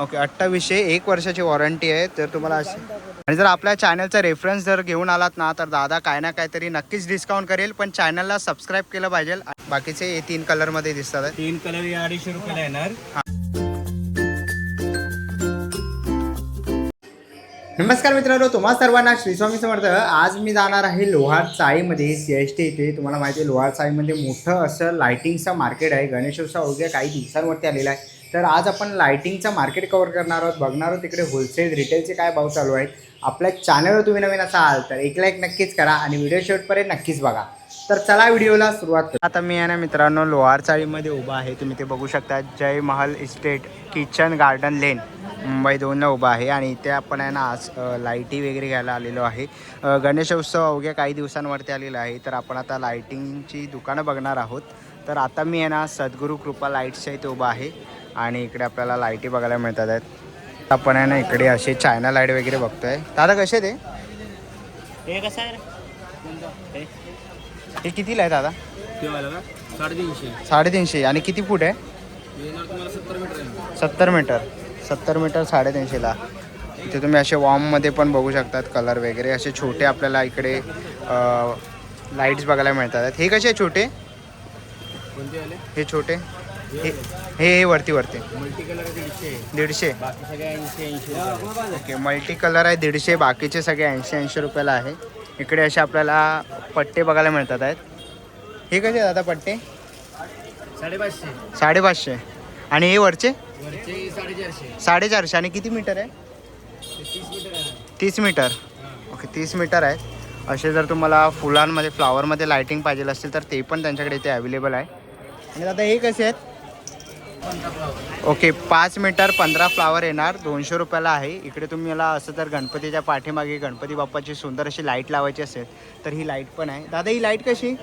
Okay अठ्ठावीसशे एक वर्षाची warranty आहे तर तुम्हाला अशी आणि जर आपल्या चॅनलचा रेफरन्स जर घेऊन आलात ना तर दादा काय ना काहीतरी नक्कीच डिस्काउंट करेल पण चॅनलला सबस्क्राईब केलं पाहिजे. बाकीचे हे तीन कलरमध्ये दिसतात. तीन कलर या अडीचशे रुपयाला येणार. नमस्कार मित्रांनो तुम्हा सर्वांना श्री स्वामी समर्थ. आज मी जाणार आहे लोहार चाळीमध्ये सी एस टी येथे तुम्हाला माहिती आहे लोहार चाळीमध्ये मोठं असं लायटिंगचं मार्केट आहे. गणेशोत्सव अवघ्या काही दिवसांवरती आलेला आहे. तर आज आपण लायटिंगचं मार्केट कव्हर करणार आहोत. बघणार आहोत तिकडे होलसेल रिटेलचे काय भाव चालू आहेत. आपल्या चॅनलवर तुम्ही नवीन असाल तर एक लाईक नक्कीच करा आणि व्हिडिओ शेवटपर्यंत नक्कीच बघा. तर चला व्हिडिओला सुरुवात करू. आता मी आहे ना मित्रांनो लोहार चाळीमध्ये उभा आहे. तुम्ही ते बघू शकता. Jai Mahal estate kitchen garden lane Mumbai दोनला उभा आहे आणि इथे आपण आहे ना आज लाईटी वगैरे घ्यायला आलेलो आहे. गणेशोत्सव अवघ्या काही दिवसांवरती आलेला आहे. तर आपण आता लायटिंगची दुकानं बघणार आहोत. तर आता मी आहे ना सद्गुरू कृपा लाईट्सच्या इथे उभा आहे आणि इकडे आपल्याला लाईटी बघायला मिळतात आहेत. आपण आहे ना इकडे असे चायना लाइट वगैरे बघतोय. दादा कसे ते हे? कसं आहे हे? कितीला आहे दादा? साडेतीनशे. साडेतीनशे. आणि किती फूट आहे? सत्तर मीटर सत्तर मीटर. सत्तर मीटर साडेतीनशेला. इथे तुम्ही असे वॉर्ममध्ये पण बघू शकतात कलर वगैरे. असे छोटे आपल्याला इकडे लाईट्स बघायला मिळतात. हे कसे छोटे? कोणते आले हे छोटे. हे हे हे वरती वरती. मल्टी कलर दीडशे. दीडशे. बाकी सगळे ऐंशी ऐंशी ओके मल्टी कलर आहे दीडशे बाकीचे सगळे ऐंशी ऐंशी रुपयाला आहे. इकडे असे आपल्याला पट्टे बघायला मिळतात आहेत. हे कसे आहेत आता पट्टे? साडेपाचशे. साडेपाचशे. आणि हे वरचे? वरचे साडेचारशे. साडेचारशे. आणि किती मीटर आहे? तीस मीटर आहे. तीस मीटर. ओके तीस मीटर आहे असे जर तुम्हाला फुलांमध्ये फ्लावरमध्ये लायटिंग पाहिजे असतील तर ते पण त्यांच्याकडे इथे अवेलेबल आहे. आणि आता हे कसे आहेत? ओके पाच मीटर पंधरा फ्लावर येणार दोनशे रुपयाला आहे. इकडे तुम्ही मला असं तर गणपतीच्या पाठीमागे गणपती बाप्पाची सुंदर अशी लाइट लावायची असेल तर ही लाइट पण आहे. दादा ही लाइट कशी?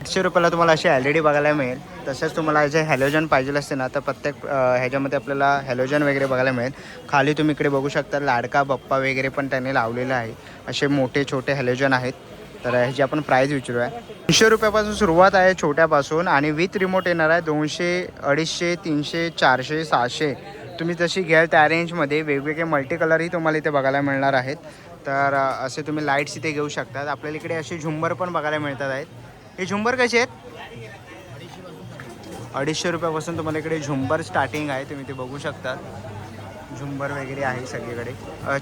आठशे रुपयाला तुम्हाला अशी एल ई डी बघायला मिळेल. तसंच तुम्हाला जे हॅलोजन पाहिजे असते ना तर प्रत्येक ह्याच्यामध्ये आपल्याला हॅलोजन वगैरे बघायला मिळेल. खाली तुम्ही इकडे बघू शकता लाडका बप्पा वगैरे पण त्यांनी लावलेलं आहे. असे मोठे छोटे हॅलोजन आहेत. तर ह्याची आपण प्राईज विचारूया. तीनशे रुपयापासून सुरुवात आहे छोट्यापासून आणि विथ रिमोट येणार आहे दोनशे अडीचशे तीनशे चारशे सहाशे. तुम्ही जशी घ्याल त्या रेंजमध्ये वेगवेगळे मल्टी कलरही तुम्हाला इथे बघायला मिळणार आहेत. तर असे तुम्ही लाईट्स इथे घेऊ शकतात. आपल्याला इकडे असे झुंबर पण बघायला मिळतात आहेत. हे झुंबर कसे आहेत? अडीचशे रुपयापासून तुम्हाला इकडे झुंबर स्टार्टिंग आहे. तुम्ही ते बघू शकता झुंबर वगैरे आहे सगळीकडे.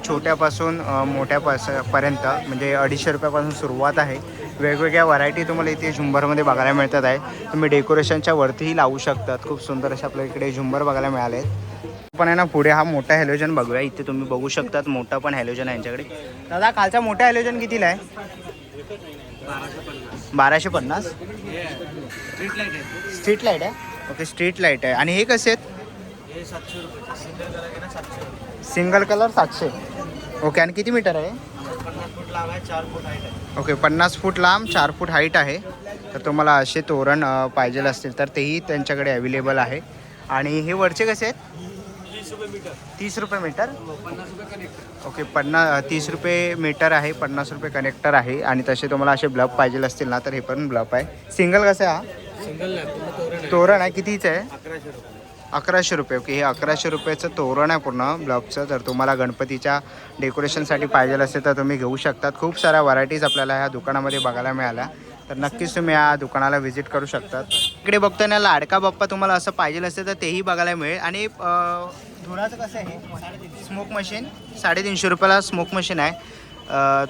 छोट्यापासून मोठ्यापास पर्यंत म्हणजे अडीचशे रुपयापासून सुरुवात आहे. वेगवेगळ्या व्हरायटी तुम्हाला इथे झुंबरमध्ये बघायला मिळतात आहे. तुम्ही डेकोरेशनच्या वरतीही लावू शकतात. खूप सुंदर असे आपल्या इकडे झुंबर बघायला मिळाले आहेत. पण आहे ना पुढे हा मोठा हॅलोजन बघूया. इथे तुम्ही बघू शकतात मोठा पण हॅलोजन आहे यांच्याकडे. दादा कालचा मोठा हॅलोजन कितीला आहे? बाराशे पन्नास. स्ट्रीट लाइट आहे. स्ट्रीट लाइट आहे? ओके स्ट्रीट लाइट आहे. आणि हे कसे आहेत? हे सातशे रुपये सिंगल कलर आहे ना सातशे सिंगल कलर सातशे. ओके आणि किती मीटर आहे? पन्नास फूट लांब आहे चार फूट हाईट आहे. ओके पन्नास फूट लांब चार फूट हाईट आहे. तर तुम्हाला असे तोरण अ, पाहिजे असतील तर तेही त्यांच्याकडे अवेलेबल आहे. आणि हे वरचे कसे आहेत? तीस रुपये मीटर. तीस रुपये मीटर? पन्नास रुपये कनेक्ट ओके पन्नास तीस रुपये मीटर आहे पन्नास रुपये कनेक्टर आहे. आणि तसे तुम्हाला असे ब्लब पाहिजे असतील ना तर हे पण ब्लब आहे. सिंगल कसं आहे हा? सिंगल नाही पूर्ण तोरण आहे. तोरण आहे कितीचं आहे? अकराशे रुपये. अकराशे रुपये ओके. हे अकराशे रुपयाचं तोरण आहे पूर्ण ब्लॉकचं. जर तुम्हाला गणपतीच्या डेकोरेशनसाठी पाहिजे असेल तर तुम्ही घेऊ शकतात. खूप साऱ्या व्हरायटीज आपल्याला ह्या दुकानामध्ये बघायला मिळाल्या. तर नक्कीच तुम्ही या दुकानाला व्हिजिट करू शकतात. इकडे बघतो ना लाडका बाप्पा तुम्हाला असं पाहिजे असेल तर तेही बघायला मिळेल. आणि धुराचं कसं आहे स्मोक मशीन? साडेतीनशे रुपयाला स्मोक मशीन आहे.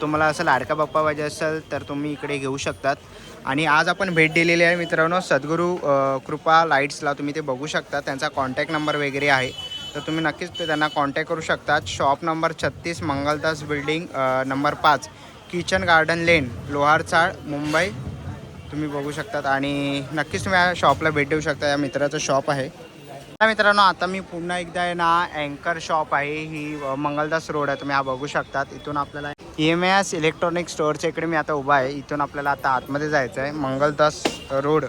तुम्हाला असं लाडका बाप्पा पाहिजे असेल तर तुम्ही इकडे घेऊ शकतात. आणि आज आपण भेट दिलेली आहे मित्रांनो सद्गुरू कृपा लाईट्सला तुम्ही ते बघू शकता त्यांचा कॉन्टॅक्ट नंबर वगैरे आहे. तर तुम्ही नक्कीच त्यांना कॉन्टॅक्ट करू शकतात. शॉप नंबर छत्तीस मंगलदास बिल्डिंग नंबर पाच kitchen garden lane Lohar Chawl Mumbai. तुम्ही बघू शकतात. आणि नक्कीच तुम्ही या शॉपला भेट देऊ शकता. या मित्राचं शॉप आहे. मित्रांनो आता मी पुन्हा एकदा आहे ना अँकर शॉप आहे. ही मंगलदास रोड आहे तुम्ही हा बघू शकतात. इथून आपल्याला ई एम एस इलेक्ट्रॉनिक स्टोअरच्या इकडे मी आता उभा आहे. इथून आपल्याला आता आतमध्ये जायचं आहे. मंगलदास रोड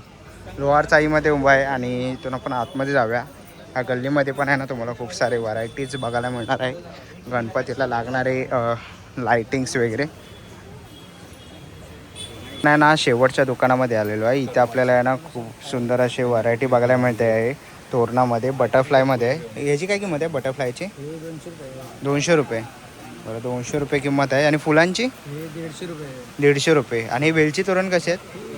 लोहार चाईमध्ये उभा आहे आणि इथून आपण आतमध्ये जाऊया. ह्या गल्लीमध्ये पण आहे ना तुम्हाला खूप सारे व्हरायटीज बघायला मिळणार आहे. गणपतीला लागणारे लायटिंग्स वगैरे. नाही ना शेवटच्या दुकानामध्ये आलेलो आहे. इथे आपल्याला आहे ना खूप सुंदर अशी व्हरायटी बघायला मिळते आहे. तोरणामध्ये बटरफ्लायमध्ये आहे याची काय किंमत आहे बटरफ्लायची दोनशे रुपये. बरं दोनशे रुपये किंमत आहे. आणि फुलांची? दीडशे रुपये. दीडशे रुपये. आणि वेलची तोरण कसे आहेत?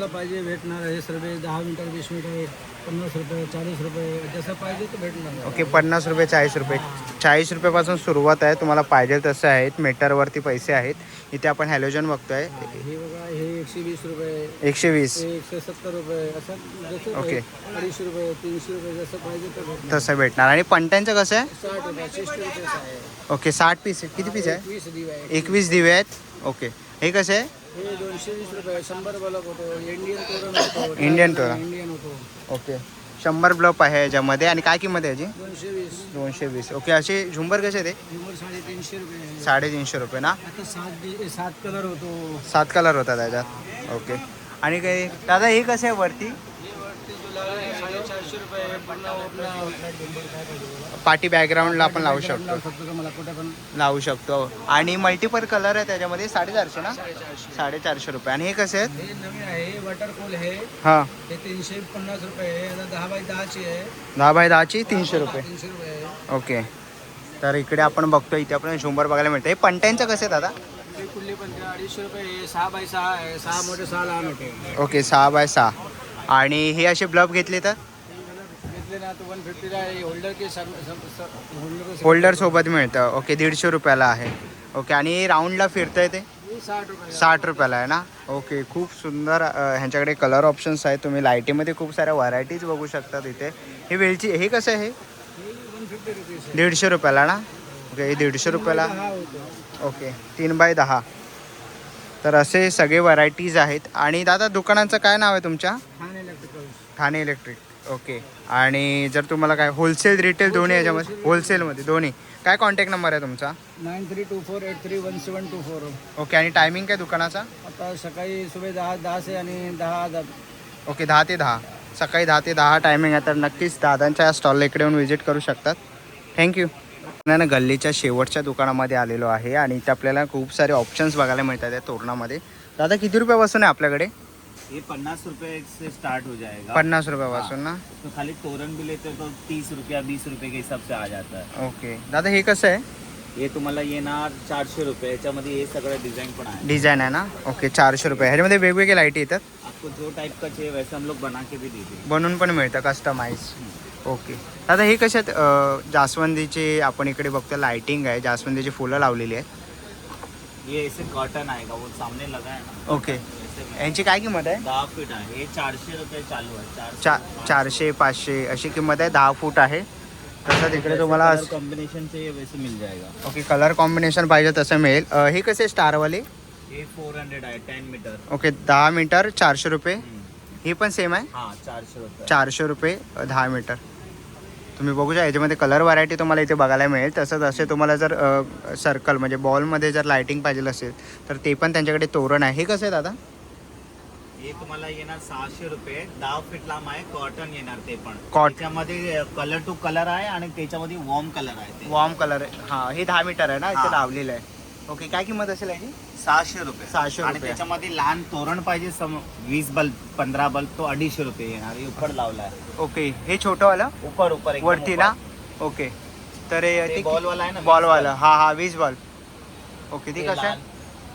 तुम्हाला पाहिजे भेटणार हे सर्व दहा मीटर वीस मीटर पन्नास रुपये चाळीस रुपये जसं पाहिजे तर भेटणार ओके पन्नास रुपये चाळीस रुपये. चाळीस रुपयापासून सुरुवात आहे. तुम्हाला पाहिजे तसं आहेत. मीटरवरती पैसे आहेत. इथे आपण हॅलोजन बघतोय. हे बघा हे एकशे वीस रुपये एकशे वीस. एकशे सत्तर रुपये असं जसं ओके. अडीचशे रुपये तीनशे रुपये जसं पाहिजे तर तसं भेटणार. आणि पंट्यांचं कसं आहे? साठ रुपये रुपये आहे. ओके साठ पीस किती पीस आहे? आहे एकवीस दिवे आहेत. ओके. हे कसे आहे? हे दोनशे वीस रुपये शंभर बलक होतो. इंडियन तोरण होतो. इंडियन तोरण. इंडियन होतो. ओके. शंभर ब्लॉप आहे याच्यामध्ये. आणि काय किंमत आहे याची? दोनशे वीस. दोनशे वीस. ओके असे झुंबर कसे ते शंभर साडेतीनशे रुपये. साडेतीनशे रुपये ना? आता सात सात कलर होतो. सात कलर होता त्याच्यात. ओके. आणि काही दादा हे कसे आहे वरती? रुपये पूर्ण पाठी बॅकग्राऊंडला आपण लावू शकतो. लावू शकतो. आणि मल्टिपल कलर आहे त्याच्यामध्ये. साडेचारशे ना? साडेचारशे रुपये. आणि हे कसे आहेत? हे नवीन आहे. आहे. हां. हे तीनशे पन्नास रुपये आहे. आता दहा बाय दहाची आहे. दहा बाय दहाची तीनशे रुपये. तीनशे रुपये आहे. ओके. तर इकडे आपण बघतो इथे आपण झुंबर बघायला मिळतं हे पंट्यांचं कसं आहे दादा? हे कुल्ली अडीचशे रुपये आहे. सहा बाय सहा आहे. सहा मोठे सहा लहान होते ओके सहा बाय सहा. आणि हे असे ब्लब घेतले तर? घेतले ना तो वन फिफ्टीला आहे होल्डर के होल्डर होल्डर सोबत मिळतं. ओके दीडशे रुपयाला आहे. ओके आणि राऊंडला फिरतंय ते? साठ रुपये साठ रुपयाला आहे ना? ओके खूप सुंदर ह्यांच्याकडे कलर ऑप्शन्स आहेत. तुम्ही लाईटीमध्ये खूप साऱ्या व्हरायटीज बघू शकतात इथे हे वेलची हे कसं आहे हे? दीडशे रुपयाला ना? ओके हे दीडशे रुपयाला. ओके तीन बाय दहा. तर असे सगळे व्हरायटीज आहेत. आणि दादा दुकानाचं काय नाव आहे तुमच्या? Thane electric okay. आणि जर तुम्हाला काय होलसेल रिटेल दोन्ही याच्यामध्ये होलसेलमध्ये दोन्ही. काय कॉन्टॅक्ट नंबर आहे तुमचा? Nine three two four eight three one seven two four. Okay आणि टायमिंग काय दुकानाचा? आता सकाळी सुबह दहा दहा से आणि दहा दहा ओके दहा ते दहा. सकाळी दहा ते दहा टायमिंग आहे तर नक्कीच दादांच्या या स्टॉलला इकडे येऊन व्हिजिट करू शकतात. थँक्यू ना गल्लीच्या शेवटच्या दुकानामध्ये आलेलो आहे आणि इथे आपल्याला खूप सारे ऑप्शन्स बघायला मिळतात या तोरणामध्ये. दादा किती रुपयापासून आहे आपल्याकडे? ये पन्नास रुपए से स्टार्ट हो जाएगा। पन्नास रुपयापासून ना? तो खाली तोरण भी लेते हो तो तीस रुपया बीस रुपये के हिसाब से आ जाता है। ओके। दादा हे कसं आहे? हे तुम्हाला येणार चारशे रुपये याच्यामध्ये हे सगळं डिझाईन पण आहे। डिझाईन आहे ना? ओके चारशे रुपये. ह्याच्यामध्ये वेगवेगळे लाइट येतात? आपको जो टाइप का चाहिए वैसे हम लोग बना के भी देते बनवून पण मिळतं कस्टमाइज ओके. दादा हे कशात अं, जास्वंदीचे आपण इकडे बघतो लाइटिंग आहे. जास्वंदीची फुलं लावलेली आहेत. हैं ये ऐसे कॉटन आएगा वो सामने लगा है ना। ओके. यांची काय किंमत आहे? दहा फीट आहे. हे चारशे रुपये चालू आहे. चारशे चा चारशे पाचशे अशी किंमत आहे. दहा फूट आहे. तसंच इकडे तुम्हाला कॉम्बिनेशन मिल जाएगा. ओके कलर कॉम्बिनेशन पाहिजे तसं मिळेल. हे कसे स्टारवाले हे फोर हंड्रेड आहे. टेन मीटर ओके दहा मीटर चारशे रुपये. ही पण सेम आहे? हाँ चारशे रुपये. चारशे रुपये दहा मीटर तुम्ही बघू शकता याच्यामध्ये कलर व्हरायटी तुम्हाला इथे बघायला मिळेल. तसंच असे तुम्हाला जर सर्कल म्हणजे बॉलमध्ये जर लाइटिंग पाहिजे असेल तर ते पण त्यांच्याकडे तोरण आहे. हे कसं आहे दादा? हे तुम्हाला येणार सहाशे रुपये दहा फीट लांब आहे कॉटन येणार ते पण. Cot- त्याच्यामध्ये कलर टू कलर आहे आणि त्याच्यामध्ये वॉर्म कलर आहे ते. वॉर्म कलर आहे. हां हे दहा मीटर आहे ना इथे हा. लावलेलं आहे. ओके काय किंमत असेल याची? सहाशे रुपये. सहाशे आणि रुपये. त्याच्यामध्ये लहान तोरण पाहिजे सम वीस बल्ब पंधरा बल्ब तो अडीचशे रुपये येणार. हे उपर लावला आहे. ओके हे छोटंवालं? उपर उपर एकदम वरती उपर. ना ओके तर हे- ते बॉलवाला आहे ना बॉलवालं हा हा वीस बॉल ओके ती ते कसं आहे लहान.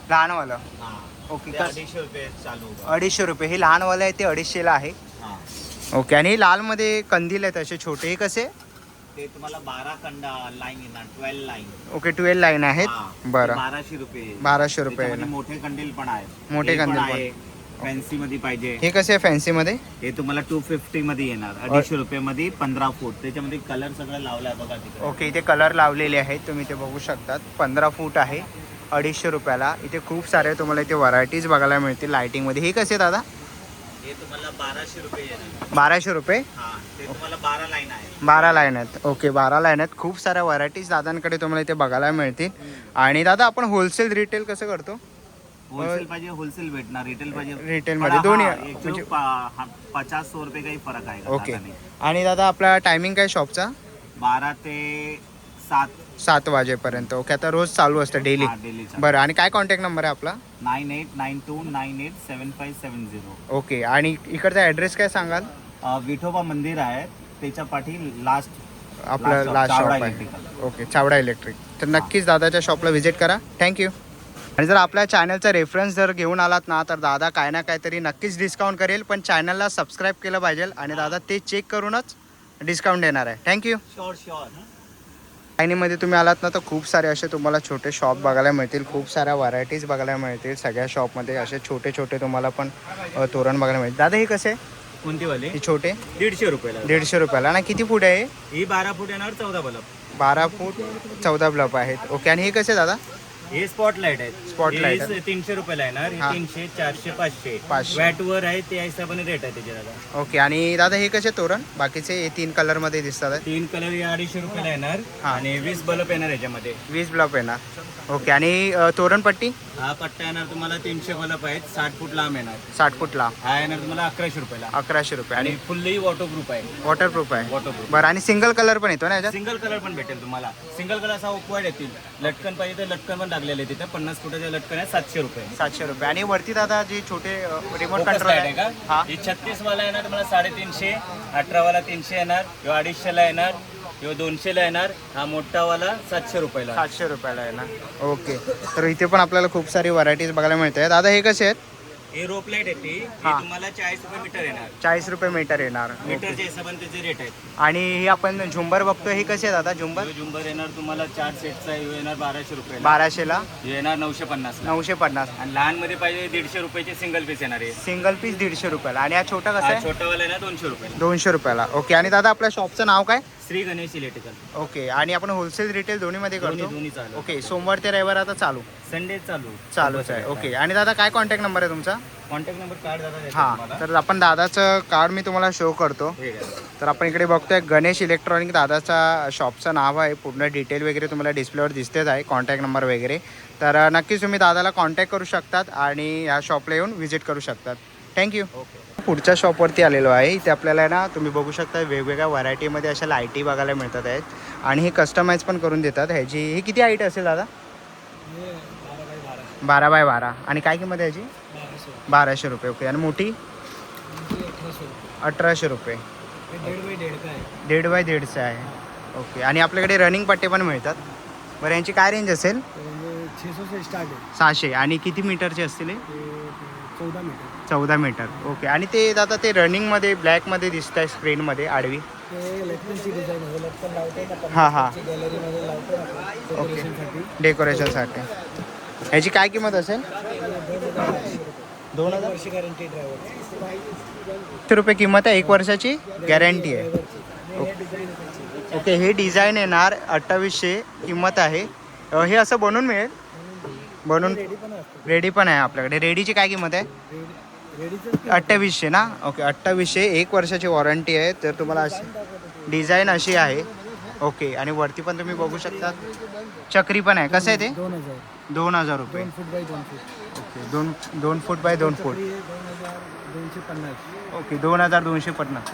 लहानवालं. हा. ओके ते कस अडीचशे रुपये चालू. अडीचशे रुपये. हे लहानवालं आहे ते अडीचशेला आहे. हा. ओके आणि लालमध्ये कंदील आहेत असे छोटे हे कसे? ते तुम्हाला बारा कंडा लाईन येणार twelve line. Okay twelve line आहेत. बरं. बाराशे रुपये. बाराशे रुपये. त्याच्यामध्ये मोठे कंडील पण आहेत. मोठे हे कंदील पण. आहे फॅन्सी मध्ये पाहिजे. हे कसे फॅन्सी मध्ये हे तुम्हाला टू फिफ्टी मध्ये येणार. अडीचशे रुपये मध्ये पंधरा फूट. त्याच्यामध्ये कलर सगळं लावलाय बघा तिकडे. ओके इथे कलर लावलेले आहेत. तुम्ही ते बघू शकतात. पंधरा फूट आहे. अडीचशे रुपयाला. इथे खूप सारे तुम्हाला इथे व्हरायटीज बघायला मिळतील लाइटिंगमध्ये हे कसे दादा? हे तुम्हाला बाराशे रुपये बाराशे रुपये? बारा लाईन आहे बारा लाईन आहेत. ओके बारा लाईन आहेत. खूप साऱ्या व्हरायटीज दादांकडे तुम्हाला इथे बघायला मिळतील. आणि दादा आपण होलसेल रिटेल कसं करतो? होलसेल पाहिजे होलसेल भेटणार. रिटेल पाहिजे. पण मध्ये दोन्ही म्हणजे- हा, पचास सौ रुपये काही फरक आहे ओके. आणि दादा आपला टायमिंग काय शॉपचा बारा ते सात. सात वाजेपर्यंत. ओके आता रोज चालू असतं डेली. डेलीचा बरं आणि काय कॉन्टॅक्ट नंबर आहे आपला? Nine eight nine two nine eight seven five seven zero. Okay आणि इकडचा ॲड्रेस काय सांगाल? विठोबा मंदिर आहे. त्याच्या पाठी लास्ट आपलं लास्ट शॉप आहे. ओके चावडा इलेक्ट्रिक तर नक्कीच दादाच्या शॉपला व्हिजिट करा. थँक्यू आणि जर आपल्या चॅनलचा रेफरन्स जर घेऊन आलात ना तर दादा काय ना काहीतरी नक्कीच डिस्काउंट करेल पण चॅनलला सबस्क्राईब केलं पाहिजे आणि दादा ते चेक करूनच डिस्काउंट देणार आहे. थँक्यू शुअर शुअर लाईनीमध्ये तुम्ही आलात ना तर खूप सारे असे तुम्हाला छोटे शॉप बघायला मिळतील. खूप साऱ्या व्हरायटीज बघायला मिळतील. सगळ्या शॉपमध्ये असे छोटे छोटे तुम्हाला पण तोरण बघायला मिळतील. दादा हे कसे? कोणती वाली हे छोटे? दीडशे रुपयाला. दीडशे रुपयाला. ना किती फूट आहे हे? बारा फूट येणार चौदा बल्ब बारा फूट चौदा ब्लॉक आहेत. ओके. आणि हे कसे दादा? हे स्पॉट लाइट आहेत Spotlight तीनशे रुपयाला येणार हा. हे तीनशे चारशे पाचशे पाचशे. वॅट वर आहे त्या हिशोबाने रेट आहे त्याचे दादा ओके आणि दादा हे कसे तोरण बाकीचे हे तीन कलरमध्ये दिसतात आहे. तीन कलर हे अडीचशे रुपयाला येणार हा. आणि वीस बल्ब येणार याच्यामध्ये वीस ब्लॉक येणार ओके आणि अ, तोरणपट्टी हा पट्टा येणार तुम्हाला तीनशे बल्ब आहेत साठ फूट लांब येणार. साठ फूटला हा येणार तुम्हाला अकराशे रुपयाला. अकराशे रुपये. आणि आणि फुल्ली वॉटरप्रूफ आहे. वॉटरप्रूफ आहे. वॉटरप्रूफ बरं आणि सिंगल कलर पण येतो ना याच्यात? सिंगल कलर पण भेटेल तुम्हाला. सिंगल कलर असा ऑफवाईट येतील. लटकन पाहिजे तर लटकन पण लागलेले आहे तिथे. पन्नास फुटाचे लटकन आहे सातशे रुपये. सातशे रुपये. आणि वरती दादा जे छोटे रिमोट Focus कंट्रोल light आहे हा का? ही. छत्तीस वाला येणार तुम्हाला साडेतीनशे अठरा वाला तीनशे येणार किंवा अडीचशेला येणार. किंवा दोनशेला येणार हा मोठा वाला सातशे रुपयाला सातशे रुपयाला आहे ना ओके. तर इथे पण आपल्याला खूप सारी व्हरायटीज बघायला मिळते आहेत. दादा हे कसे आहेत? हे रोप लाइट येते ही हा. तुम्हाला चाळीस रुपये मीटर येणार. चाळीस रुपये मीटर येणार. मीटरच्या हिशोबाने त्याचे रेट आहेत. आणि हे आपण झुंबर बघतो हे कसे आहे दादा झुंबर? ह्यो जुंबर येणार तुम्हाला चार सेटचा ह्यो येणार बाराशे रुपये बाराशेला? येणार नऊशे पन्नास नऊशे पन्नास. आणि लहानमध्ये पाहिजे दीडशे रुपयाचे सिंगल पीस येणार आहे सिंगल पीस दीडशे रुपयाला. आणि हा छोटा कसा हा आहे? छोटा वाला येणार दोनशे रुपये दोनशे रुपयाला. ओके. आणि दादा आपल्या शॉपचं नाव काय? श्री गणेश इलेक्ट्रिकल ओके आणि आपण होलसेल रिटेल दोन्हीमध्ये दोन्ही करतो? दोन्ही चालू. ओके सोमवार ते रविवार आता चालू? संडे चालू. चालूच आहे ओके. आणि दादा काय कॉन्टॅक्ट नंबर आहे तुमचा? कॉन्टॅक्ट नंबर कार्ड दादा देतो हां तुम्हाला. तर आपण दादाचं कार्ड मी तुम्हाला शो करतो. हे घ्या. तर आपण इकडे बघतोय गणेश इलेक्ट्रॉनिक दादाचा शॉपचं नाव आहे. पूर्ण डिटेल वगैरे तुम्हाला डिस्प्लेवर दिसतेच आहे कॉन्टॅक्ट नंबर वगैरे. तर नक्कीच तुम्ही दादाला कॉन्टॅक्ट करू शकतात आणि या शॉपला येऊन व्हिजिट करू शकतात. थँक्यू ओके पुढच्या शॉपवरती आलेलो आहे. इथे आपल्याला ना तुम्ही बघू शकता वेगवेगळ्या व्हरायटीमध्ये अशा लाईटी बघायला मिळतात आहेत. आणि हे कस्टमाइज पण करून देतात. ह्याची ही किती हाईट असेल दादा? बारा बाय बारा. आणि काय किंमत आहे याची बाराशे रुपये. ओके. आणि मोठी? अठराशे रुपये. दीड बाय दीडचं आहे. ओके. आणि आपल्याकडे रनिंग पट्टे पण मिळतात. बरं यांची काय रेंज असेल? सहाशे. आणि किती मीटरचे असतील चौदा मीटर चौदा मीटर ओके आणि ते दादा ते रनिंगमध्ये ब्लॅकमध्ये दिसत आहे स्क्रीनमध्ये आडवी? ते लटकनची डिझाईन आहे. लटकन लावते ना हा, हा. गॅलरीमध्ये लावतो ना डेकोरेशनसाठी डेकोरेशनसाठी ह्याची काय किंमत असेल? दोन हजार? वर्षी गॅरंटी ड्रायव्हर रुपये किंमत आहे? एक वर्षाची? गॅरंटी आहे. डिझाईन आहे ओके हे डिझाईन येणार अठ्ठावीसशे किंमत आहे. अ, हे असं बनवून मिळेल? बनवून रेडी पण असतो रेडी पण आहे आपल्याकडे. रेडीची काय किंमत आहे? रेडीच अठ्ठावीसशे ना? ओके अठ्ठावीसशे एक वर्षाची वॉरंटी आहे. तर तुम्हाला अशी डिझाईन अशी आहे. ओके आणि वरती पण तुम्ही बघू शकता. चक्री पण आहे. कसं आहे ते? दोन हजार दोन हजार रुपये. दोन फूट बाय दोन फूट. ओके दोन दोन फूट बाय दोन फूट. तरी दोन हजार दोनशे पन्नास. ओके दोन हजार दोनशे पन्नास.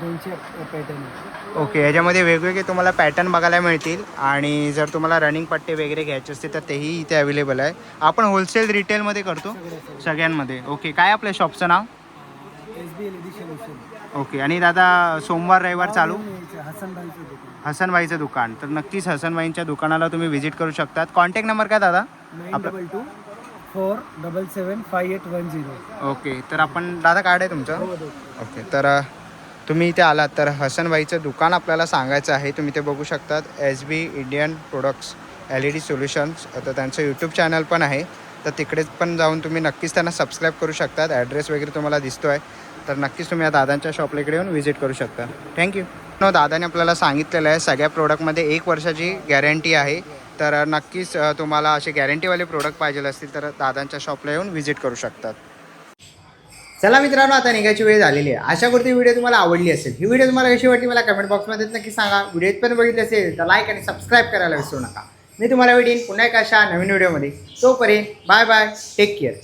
दोनशे पॅटर्न ओके याच्यामध्ये वेगवेगळे तुम्हाला पॅटर्न बघायला मिळतील. आणि जर तुम्हाला रनिंग पट्टे वगैरे घ्यायचे असतील तर तेही इथे अवेलेबल आहे. आपण होलसेल रिटेलमध्ये करतो. सगळं सगळं सगळ्यांमध्ये. ओके काय आपल्या शॉपचं नाव? ओके आणि दादा सोमवार रविवार चालू? हसनबाईचं दुकान. तर नक्कीच हसनबाईंच्या दुकानाला तुम्ही व्हिजिट करू शकतात. कॉन्टॅक्ट नंबर काय दादा? आपलं- two four double seven five eight one zero okay तर आपण दादा कार्ड आहे तुमचं ओके तर अ, तुम्ही इथे आलात तर हसनबाईचं दुकान आपल्याला सांगायचं आहे तुम्ही ते बघू शकतात S B Indian products L E D solutions तर त्यांचं यूट्यूब चॅनल पण आहे तर तिकडेच पण जाऊन तुम्ही नक्कीच त्यांना सबस्क्राईब करू शकतात ॲड्रेस वगैरे तुम्हाला दिसतो आहे तर नक्कीच तुम्ही या दादांच्या शॉपला इकडे येऊन व्हिजिट करू शकता थँक्यू नो दादाने आपल्याला सांगितलेलं आहे सगळ्या प्रोडक्टमध्ये एक वर्षाची गॅरंटी आहे तर नक्कीच तुम्हाला असे गॅरंटीवाले प्रोडक्ट पाहिजे असतील तर दादांच्या शॉपला येऊन व्हिजिट करू शकतात. चला मित्रांनो आता निघायची वेळ झालेली आहे. आशा करतो व्हिडिओ तुम्हाला आवडली असेल ही व्हिडिओ तुम्हाला कशी वाटली मला कमेंट बॉक्समध्ये नक्की सांगा. व्हिडिओत पण बघितली असेल तर लाईक आणि सबस्क्राईब करायला विसरू नका. मी तुम्हाला भेटेन पुन्हा एका अशा नवीन व्हिडिओमध्ये तोपर्यंत बाय बाय टेक केअर